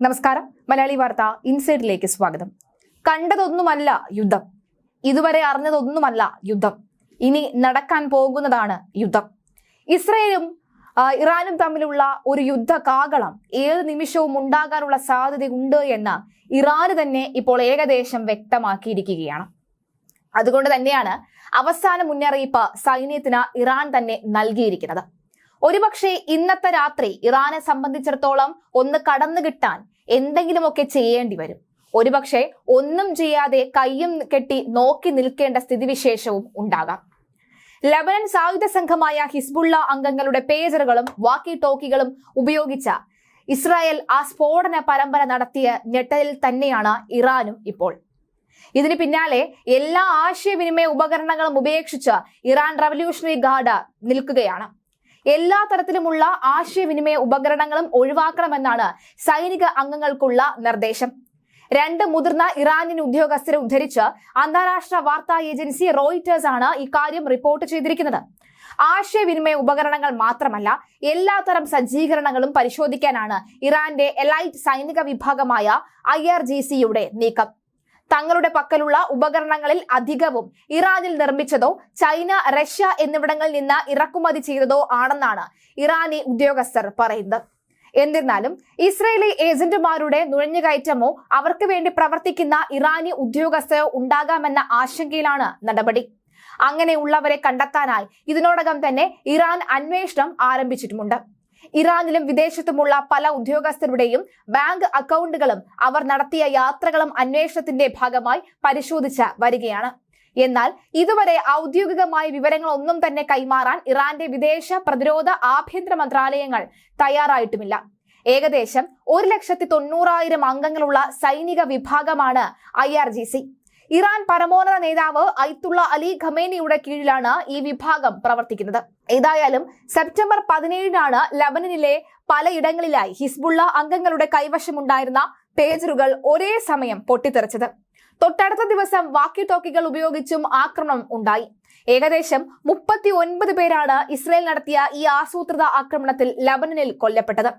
നമസ്കാരം. മലയാളി വാർത്ത ഇൻസൈഡിലേക്ക് സ്വാഗതം. കണ്ടതൊന്നുമല്ല യുദ്ധം. ഇതുവരെ അറിഞ്ഞതൊന്നുമല്ല യുദ്ധം. ഇനി നടക്കാൻ പോകുന്നതാണ് യുദ്ധം. ഇസ്രയേലും ഇറാനും തമ്മിലുള്ള ഒരു യുദ്ധ കാകളം ഏത് നിമിഷവും ഉണ്ടാകാനുള്ള സാധ്യതയുണ്ട് എന്ന് ഇറാന് തന്നെ ഇപ്പോൾ ഏകദേശം വ്യക്തമാക്കിയിരിക്കുകയാണ്. അതുകൊണ്ട് തന്നെയാണ് അവസാന മുന്നറിയിപ്പ് സൈന്യത്തിന് ഇറാൻ തന്നെ നൽകിയിരിക്കുന്നത്. ഒരുപക്ഷെ ഇന്നത്തെ രാത്രി ഇറാനെ സംബന്ധിച്ചിടത്തോളം ഒന്ന് കടന്നു കിട്ടാൻ എന്തെങ്കിലുമൊക്കെ ചെയ്യേണ്ടി വരും. ഒരുപക്ഷെ ഒന്നും ചെയ്യാതെ കയ്യും കെട്ടി നോക്കി നിൽക്കേണ്ട സ്ഥിതിവിശേഷവും ഉണ്ടാകാം. ലബനൻ സായുധ സംഘമായ ഹിസ്ബുള്ള അംഗങ്ങളുടെ പേജറുകളും വാക്കി ടോക്കികളും ഉപയോഗിച്ച ഇസ്രായേൽ ആ സ്ഫോടന പരമ്പര നടത്തിയ ഞെട്ടലിൽ തന്നെയാണ് ഇറാനും ഇപ്പോൾ. ഇതിന് പിന്നാലെ എല്ലാ ആശയവിനിമയ ഉപകരണങ്ങളും ഉപേക്ഷിച്ച് ഇറാൻ റവല്യൂഷണറി ഗാർഡ് നിൽക്കുകയാണ്. എല്ലാ തരത്തിലുമുള്ള ആശയവിനിമയ ഉപകരണങ്ങളും ഒഴിവാക്കണമെന്നാണ് സൈനിക അംഗങ്ങൾക്കുള്ള നിർദ്ദേശം. രണ്ട് മുതിർന്ന ഇറാനിയൻ ഉദ്യോഗസ്ഥരെ ഉദ്ധരിച്ച് അന്താരാഷ്ട്ര വാർത്താ ഏജൻസി റോയിറ്റേഴ്സ് ആണ് ഇക്കാര്യം റിപ്പോർട്ട് ചെയ്തിരിക്കുന്നത്. ആശയവിനിമയ ഉപകരണങ്ങൾ മാത്രമല്ല എല്ലാത്തരം സജ്ജീകരണങ്ങളും പരിശോധിക്കാനാണ് ഇറാന്റെ എലൈറ്റ് സൈനിക വിഭാഗമായ ഐ നീക്കം. തങ്ങളുടെ പക്കലുള്ള ഉപകരണങ്ങളിൽ അധികവും ഇറാനിൽ നിർമ്മിച്ചതോ ചൈന റഷ്യ എന്നിവിടങ്ങളിൽ നിന്ന് ഇറക്കുമതി ചെയ്തതോ ആണെന്നാണ് ഇറാനി ഉദ്യോഗസ്ഥർ പറയുന്നത്. എന്നിരുന്നാലും ഇസ്രയേലി ഏജന്റുമാരുടെ നുഴഞ്ഞുകയറ്റമോ അവർക്ക് വേണ്ടി പ്രവർത്തിക്കുന്ന ഇറാനി ഉദ്യോഗസ്ഥരോ ഉണ്ടാകാമെന്ന ആശങ്കയിലാണ് നടപടി. അങ്ങനെയുള്ളവരെ കണ്ടെത്താനായി ഇതിനോടകം തന്നെ ഇറാൻ അന്വേഷണം ആരംഭിച്ചിട്ടുമുണ്ട്. ഇറാനിലും വിദേശത്തുമുള്ള പല ഉദ്യോഗസ്ഥരുടെയും ബാങ്ക് അക്കൗണ്ടുകളും അവർ നടത്തിയ യാത്രകളും അന്വേഷണത്തിന്റെ ഭാഗമായി പരിശോധിച്ച് വരികയാണ്. എന്നാൽ ഇതുവരെ ഔദ്യോഗികമായ വിവരങ്ങളൊന്നും തന്നെ കൈമാറാൻ ഇറാന്റെ വിദേശ പ്രതിരോധ ആഭ്യന്തര മന്ത്രാലയങ്ങൾ തയ്യാറായിട്ടുമില്ല. ഏകദേശം ഒരു ലക്ഷത്തി തൊണ്ണൂറായിരം അംഗങ്ങളുള്ള സൈനിക വിഭാഗമാണ് I R G C. Iran പരമോന്നത നേതാവ് ഐത്തുള്ള അലി ഖമേനിയുടെ കീഴിലാണ് ഈ വിഭാഗം പ്രവർത്തിക്കുന്നത്. ഏതായാലും സെപ്റ്റംബർ പതിനേഴിനാണ് ലബനനിലെ പലയിടങ്ങളിലായി ഹിസ്ബുള്ള അംഗങ്ങളുടെ കൈവശമുണ്ടായിരുന്ന പേജറുകൾ ഒരേ സമയം പൊട്ടിത്തെറിച്ചത്. തൊട്ടടുത്ത ദിവസം വാക്കി ടോക്കികൾ ഉപയോഗിച്ചും ആക്രമണം ഉണ്ടായി. ഏകദേശം മുപ്പത്തി ഒൻപത് പേരാണ് ഇസ്രയേൽ നടത്തിയ ഈ ആസൂത്രിത ആക്രമണത്തിൽ ലബനനിൽ കൊല്ലപ്പെട്ടത്.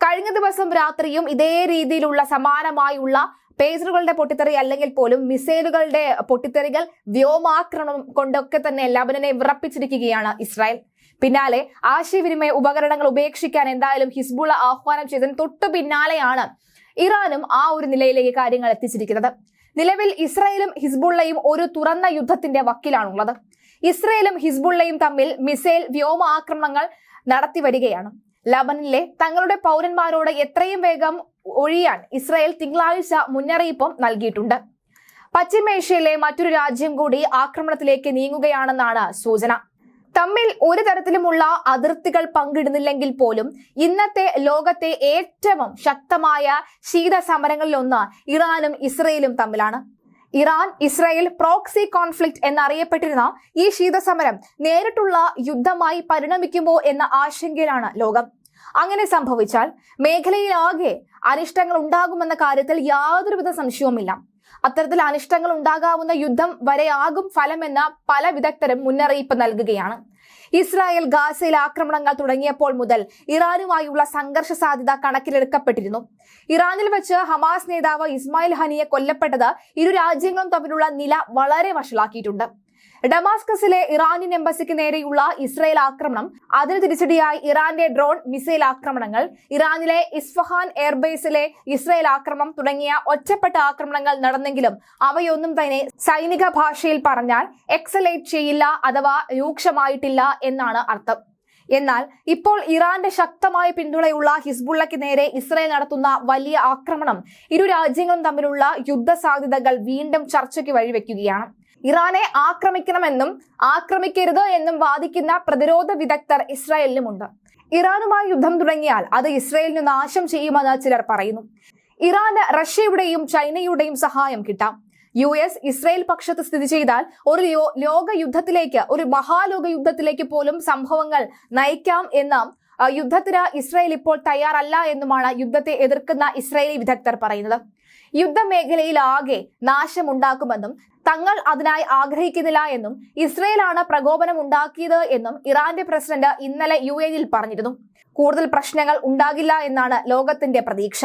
കഴിഞ്ഞ ദിവസം രാത്രിയും ഇതേ രീതിയിലുള്ള സമാനമായുള്ള പേജറുകളുടെ പൊട്ടിത്തെറി അല്ലെങ്കിൽ പോലും മിസൈലുകളുടെ പൊട്ടിത്തെറികൾ വ്യോമാക്രമണം കൊണ്ടൊക്കെ തന്നെ ലബനനെ വിറപ്പിച്ചിരിക്കുകയാണ് ഇസ്രായേൽ. പിന്നാലെ ആശയവിനിമയ ഉപകരണങ്ങൾ ഉപേക്ഷിക്കാൻ എന്തായാലും ഹിസ്ബുള്ള ആഹ്വാനം ചെയ്തതിന് തൊട്ടു പിന്നാലെയാണ് ഇറാനും ആ ഒരു നിലയിലേക്ക് കാര്യങ്ങൾ എത്തിച്ചിരിക്കുന്നത്. നിലവിൽ ഇസ്രായേലും ഹിസ്ബുള്ളയും ഒരു തുറന്ന യുദ്ധത്തിന്റെ വക്കിലാണുള്ളത്. ഇസ്രായേലും ഹിസ്ബുള്ളയും തമ്മിൽ മിസൈൽ വ്യോമ ആക്രമണങ്ങൾ നടത്തി വരികയാണ്. ലബനിലെ തങ്ങളുടെ പൗരന്മാരോട് എത്രയും വേഗം ഒഴിയാൻ ഇസ്രായേൽ തിങ്കളാഴ്ച മുന്നറിയിപ്പും നൽകിയിട്ടുണ്ട്. പശ്ചിമേഷ്യയിലെ മറ്റൊരു രാജ്യം കൂടി ആക്രമണത്തിലേക്ക് നീങ്ങുകയാണെന്നാണ് സൂചന. തമ്മിൽ ഒരു തരത്തിലുമുള്ള അതിർത്തികൾ പങ്കിടുന്നില്ലെങ്കിൽ പോലും ഇന്നത്തെ ലോകത്തെ ഏറ്റവും ശക്തമായ ശീത സമരങ്ങളിലൊന്ന് ഇറാനും ഇസ്രയേലും തമ്മിലാണ്. ഇറാൻ ഇസ്രായേൽ പ്രോക്സി കോൺഫ്ലിക്റ്റ് എന്നറിയപ്പെട്ടിരുന്ന ഈ ശീതസമരം നേരിട്ടുള്ള യുദ്ധമായി പരിണമിക്കുമോ എന്ന ആശങ്കയിലാണ് ലോകം. അങ്ങനെ സംഭവിച്ചാൽ മേഖലയിലാകെ അനിഷ്ടങ്ങൾ ഉണ്ടാകുമെന്ന കാര്യത്തിൽ യാതൊരുവിധ സംശയവുമില്ല. അത്തരത്തിൽ അനിഷ്ടങ്ങൾ ഉണ്ടാകാവുന്ന യുദ്ധം വരെയാകും ഫലമെന്ന പല വിദഗ്ധരും മുന്നറിയിപ്പ് നൽകുകയാണ്. ഇസ്രായേൽ ഗാസയിൽ ആക്രമണങ്ങൾ തുടങ്ങിയപ്പോൾ മുതൽ ഇറാനുമായുള്ള സംഘർഷ സാധ്യത കണക്കിലെടുക്കപ്പെട്ടിരുന്നു. ഇറാനിൽ വെച്ച് ഹമാസ് നേതാവ് ഇസ്മായിൽ ഹനിയെ കൊല്ലപ്പെട്ടത് ഇരു രാജ്യങ്ങളും തമ്മിലുള്ള നില വളരെ വഷളാക്കിയിട്ടുണ്ട്. ഡമാസ്കസിലെ ഇറാനിയൻ എംബസിക്ക് നേരെയുള്ള ഇസ്രയേൽ ആക്രമണം അതിന് തിരിച്ചടിയായി ഇറാന്റെ ഡ്രോൺ മിസൈൽ ആക്രമണങ്ങൾ ഇറാനിലെ ഇസ്ഫഹാൻ എയർബേസിലെ ഇസ്രയേൽ ആക്രമണം തുടങ്ങിയ ഒറ്റപ്പെട്ട ആക്രമണങ്ങൾ നടന്നെങ്കിലും അവയൊന്നും തന്നെ സൈനിക ഭാഷയിൽ പറഞ്ഞാൽ എക്സലേറ്റ് ചെയ്യില്ല അഥവാ രൂക്ഷമായിട്ടില്ല എന്നാണ് അർത്ഥം. എന്നാൽ ഇപ്പോൾ ഇറാന്റെ ശക്തമായ പിന്തുണയുള്ള ഹിസ്ബുള്ളയ്ക്ക് നേരെ ഇസ്രയേൽ നടത്തുന്ന വലിയ ആക്രമണം ഇരു രാജ്യങ്ങളും തമ്മിലുള്ള യുദ്ധ സാധ്യതകൾ വീണ്ടും ചർച്ചയ്ക്ക് വഴിവെക്കുകയാണ്. ഇറാനെ ആക്രമിക്കണമെന്നും ആക്രമിക്കരുത് എന്നും വാദിക്കുന്ന പ്രതിരോധ വിദഗ്ധർ ഇസ്രായേലിനുമുണ്ട്. ഇറാനുമായി യുദ്ധം തുടങ്ങിയാൽ അത് ഇസ്രായേലിന് നാശം ചെയ്യുമെന്ന് ചിലർ പറയുന്നു. ഇറാന് റഷ്യയുടെയും ചൈനയുടെയും സഹായം കിട്ടാം. യു എസ് ഇസ്രായേൽ പക്ഷത്ത് സ്ഥിതി ചെയ്താൽ ഒരു ലോക യുദ്ധത്തിലേക്ക് ഒരു മഹാലോക യുദ്ധത്തിലേക്ക് പോലും സംഭവങ്ങൾ നയിക്കാം എന്ന യുദ്ധത്തിന് ഇസ്രായേൽ ഇപ്പോൾ തയ്യാറല്ല എന്നുമാണ് യുദ്ധത്തെ എതിർക്കുന്ന ഇസ്രായേലി വിദഗ്ധർ പറയുന്നത്. യുദ്ധമേഖലയിലാകെ നാശമുണ്ടാക്കുമെന്നും തങ്ങൾ അതിനായി ആഗ്രഹിക്കുന്നില്ല എന്നും ഇസ്രയേലാണ് പ്രകോപനം ഉണ്ടാക്കിയത് എന്നും ഇറാന്റെ പ്രസിഡന്റ് ഇന്നലെ യു എയിൽ പറഞ്ഞിരുന്നു. കൂടുതൽ പ്രശ്നങ്ങൾ ഉണ്ടാകില്ല എന്നാണ് ലോകത്തിന്റെ പ്രതീക്ഷ.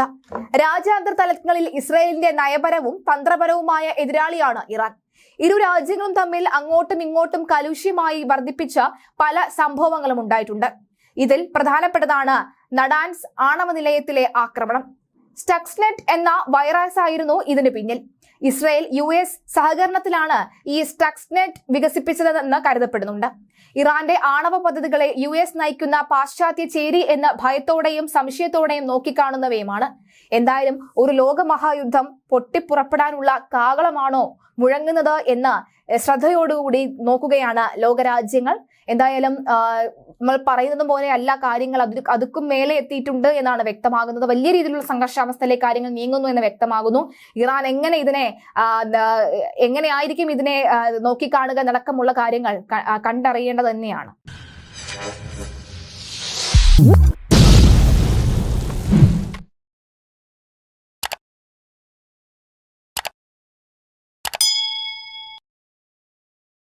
രാജ്യാന്തര തലങ്ങളിൽ ഇസ്രയേലിന്റെ നയപരവും തന്ത്രപരവുമായ എതിരാളിയാണ് ഇറാൻ. ഇരു രാജ്യങ്ങളും തമ്മിൽ അങ്ങോട്ടും ഇങ്ങോട്ടും കലുഷ്യമായി വർദ്ധിപ്പിച്ച പല സംഭവങ്ങളും ഉണ്ടായിട്ടുണ്ട്. ഇതിൽ പ്രധാനപ്പെട്ടതാണ് നടാൻസ് ആണവ നിലയത്തിലെ ആക്രമണം. സ്റ്റക്സ്നെറ്റ് എന്ന വൈറസ് ആയിരുന്നു ഇതിന് പിന്നിൽ. ഇസ്രയേൽ യു എസ് സഹകരണത്തിലാണ് ഈ സ്റ്റക്സ്നെറ്റ് വികസിപ്പിച്ചതെന്ന് കരുതപ്പെടുന്നുണ്ട്. ഇറാന്റെ ആണവ പദ്ധതികളെ യു എസ് നയിക്കുന്ന പാശ്ചാത്യ ചേരി എന്ന ഭയത്തോടെയും സംശയത്തോടെയും നോക്കിക്കാണുന്നവയുമാണ്. എന്തായാലും ഒരു ലോകമഹായുദ്ധം പൊട്ടിപ്പുറപ്പെടാനുള്ള കാകളമാണോ മുഴങ്ങുന്നത് എന്ന് ശ്രദ്ധയോടുകൂടി നോക്കുകയാണ് ലോകരാജ്യങ്ങൾ. എന്തായാലും നമ്മൾ പറയുന്നത് പോലെ അല്ല കാര്യങ്ങൾ അത് അതുക്കും മേലെ എത്തിയിട്ടുണ്ട് എന്നാണ് വ്യക്തമാകുന്നത്. വലിയ രീതിയിലുള്ള സംഘർഷാവസ്ഥയിലേക്ക് കാര്യങ്ങൾ നീങ്ങുന്നു എന്ന് വ്യക്തമാകുന്നു. ഇറാൻ എങ്ങനെ ഇതിനെ എങ്ങനെയായിരിക്കും ഇതിനെ നോക്കിക്കാണുക എന്നടക്കമുള്ള കാര്യങ്ങൾ കണ്ടറിയേണ്ടത് തന്നെയാണ്.